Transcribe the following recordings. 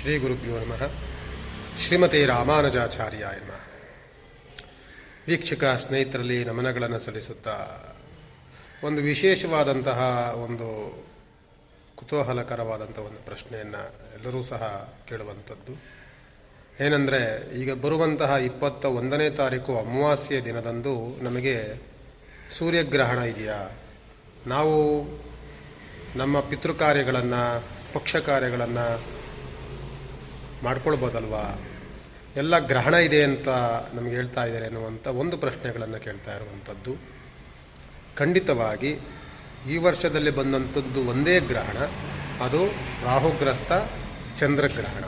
ಶ್ರೀ ಗುರುಭ್ಯೋ ನಮಃ. ಶ್ರೀಮತಿ ರಾಮಾನುಜಾಚಾರ್ಯ ನಮಃ. ವೀಕ್ಷಕ ಸ್ನೇಹಿತರಲ್ಲಿ ನಮನಗಳನ್ನು ಸಲ್ಲಿಸುತ್ತಾ ಒಂದು ವಿಶೇಷವಾದಂತಹ ಒಂದು ಕುತೂಹಲಕರವಾದಂಥ ಒಂದು ಪ್ರಶ್ನೆಯನ್ನು ಎಲ್ಲರೂ ಸಹ ಕೇಳುವಂಥದ್ದು. ಏನಂದರೆ, ಈಗ ಬರುವಂತಹ ಇಪ್ಪತ್ತ ಒಂದನೇ ತಾರೀಕು ಅಮಾವಾಸ್ಯೆ ದಿನದಂದು ನಮಗೆ ಸೂರ್ಯಗ್ರಹಣ ಇದೆಯಾ? ನಾವು ನಮ್ಮ ಪಿತೃಕಾರ್ಯಗಳನ್ನು ಪಕ್ಷ ಕಾರ್ಯಗಳನ್ನು ಮಾಡ್ಕೊಳ್ಬೋದಲ್ವಾ? ಎಲ್ಲ ಗ್ರಹಣ ಇದೆ ಅಂತ ನಮಗೆ ಹೇಳ್ತಾ ಇದ್ದಾರೆ ಅನ್ನುವಂಥ ಒಂದು ಪ್ರಶ್ನೆಗಳನ್ನು ಕೇಳ್ತಾ ಇರುವಂಥದ್ದು. ಖಂಡಿತವಾಗಿ ಈ ವರ್ಷದಲ್ಲಿ ಬಂದಂಥದ್ದು ಒಂದೇ ಗ್ರಹಣ, ಅದು ರಾಹುಗ್ರಸ್ತ ಚಂದ್ರಗ್ರಹಣ.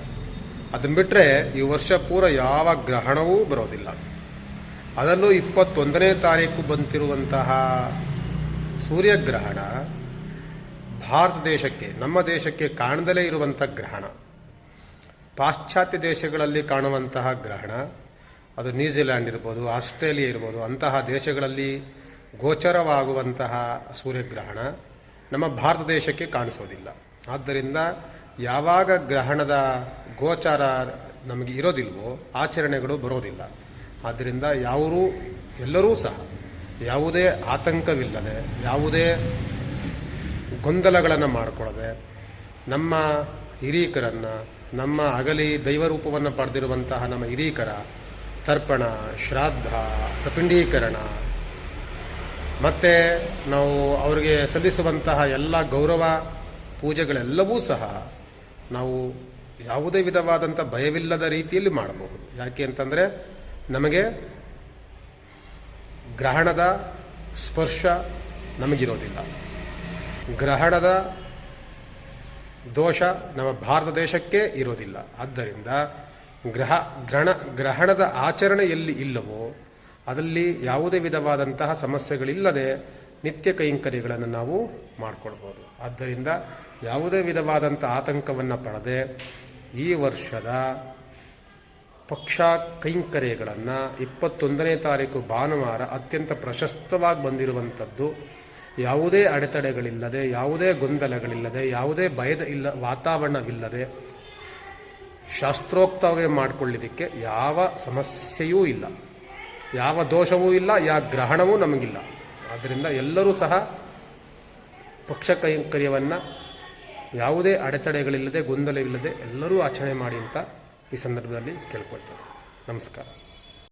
ಅದನ್ನು ಬಿಟ್ಟರೆ ಈ ವರ್ಷ ಪೂರ ಯಾವ ಗ್ರಹಣವೂ ಬರೋದಿಲ್ಲ. ಅದರಲ್ಲೂ ಇಪ್ಪತ್ತೊಂದನೇ ತಾರೀಕು ಬಂತಿರುವಂತಹ ಸೂರ್ಯಗ್ರಹಣ ಭಾರತ ದೇಶಕ್ಕೆ, ನಮ್ಮ ದೇಶಕ್ಕೆ ಕಾಣದಲೇ ಇರುವಂಥ ಗ್ರಹಣ. ಪಾಶ್ಚಾತ್ಯ ದೇಶಗಳಲ್ಲಿ ಕಾಣುವಂತಹ ಗ್ರಹಣ, ಅದು ನ್ಯೂಜಿಲ್ಯಾಂಡ್ ಇರ್ಬೋದು, ಆಸ್ಟ್ರೇಲಿಯಾ ಇರ್ಬೋದು, ಅಂತಹ ದೇಶಗಳಲ್ಲಿ ಗೋಚರವಾಗುವಂತಹ ಸೂರ್ಯಗ್ರಹಣ ನಮ್ಮ ಭಾರತ ದೇಶಕ್ಕೆ ಕಾಣಿಸೋದಿಲ್ಲ. ಆದ್ದರಿಂದ ಯಾವಾಗ ಗ್ರಹಣದ ಗೋಚಾರ ನಮಗೆ ಇರೋದಿಲ್ವೋ, ಆಚರಣೆಗಳು ಬರೋದಿಲ್ಲ. ಆದ್ದರಿಂದ ಯಾರೂ ಎಲ್ಲರೂ ಸಹ ಯಾವುದೇ ಆತಂಕವಿಲ್ಲದೆ, ಯಾವುದೇ ಗೊಂದಲಗಳನ್ನು ಮಾಡಿಕೊಳ್ಳದೆ ನಮ್ಮ ಹಿರೀಕರನ್ನು, ನಮ್ಮ ಅಗಲಿ ದೈವರೂಪವನ್ನು ಪಡೆದಿರುವಂತಹ ನಮ್ಮ ಹಿರೀಕರ, ತರ್ಪಣ ಶ್ರಾದ್ದ ಸಪಿಂಡೀಕರಣ, ಮತ್ತು ನಾವು ಅವರಿಗೆ ಸಲ್ಲಿಸುವಂತಹ ಎಲ್ಲ ಗೌರವ, ಪೂಜೆಗಳೆಲ್ಲವೂ ಸಹ ನಾವು ಯಾವುದೇ ವಿಧವಾದಂಥ ಭಯವಿಲ್ಲದ ರೀತಿಯಲ್ಲಿ ಮಾಡಬಹುದು. ಯಾಕೆ ಅಂತಂದರೆ ನಮಗೆ ಗ್ರಹಣದ ಸ್ಪರ್ಶ ನಮಗಿರೋದಿಲ್ಲ. ಗ್ರಹಣದ ದೋಷ ನಮ್ಮ ಭಾರತ ದೇಶಕ್ಕೆ ಇರೋದಿಲ್ಲ ಆದ್ದರಿಂದ ಗ್ರಹ, ಗ್ರಹಣ, ಗ್ರಹಣದ ಆಚರಣೆ ಎಲ್ಲಿ ಇಲ್ಲವೋ ಅದರಲ್ಲಿ ಯಾವುದೇ ವಿಧವಾದಂತಹ ಸಮಸ್ಯೆಗಳಿಲ್ಲದೆ ನಿತ್ಯ ಕೈಂಕರ್ಯಗಳನ್ನು ನಾವು ಮಾಡಿಕೊಳ್ಬೋದು. ಆದ್ದರಿಂದ ಯಾವುದೇ ವಿಧವಾದಂಥ ಆತಂಕವನ್ನು ಪಡೆದೇ ಈ ವರ್ಷದ ಪಕ್ಷ ಕೈಂಕರ್ಯಗಳನ್ನು ಇಪ್ಪತ್ತೊಂದನೇ ತಾರೀಕು ಭಾನುವಾರ ಅತ್ಯಂತ ಪ್ರಶಸ್ತವಾಗಿ ಬಂದಿರುವಂಥದ್ದು ಯಾವುದೇ ಅಡೆತಡೆಗಳಿಲ್ಲದೆ, ಯಾವುದೇ ಗೊಂದಲಗಳಿಲ್ಲದೆ, ಯಾವುದೇ ಭಯದ ಇಲ್ಲ, ವಾತಾವರಣವಿಲ್ಲದೆ ಶಾಸ್ತ್ರೋಕ್ತವಾಗಿ ಮಾಡಿಕೊಳ್ಳಿದ್ದಕ್ಕೆ ಯಾವ ಸಮಸ್ಯೆಯೂ ಇಲ್ಲ. ಯಾವ ದೋಷವೂ ಇಲ್ಲ ಯಾವ ಗ್ರಹಣವೂ ನಮಗಿಲ್ಲ. ಆದ್ದರಿಂದ ಎಲ್ಲರೂ ಸಹ ಪಕ್ಷ ಕೈಂಕರ್ಯವನ್ನು ಯಾವುದೇ ಅಡೆತಡೆಗಳಿಲ್ಲದೆ, ಗೊಂದಲವಿಲ್ಲದೆ ಎಲ್ಲರೂ ಆಚರಣೆ ಮಾಡಿ ಅಂತ ಈ ಸಂದರ್ಭದಲ್ಲಿ ಕೇಳ್ಕೊಳ್ತಾರೆ ನಮಸ್ಕಾರ.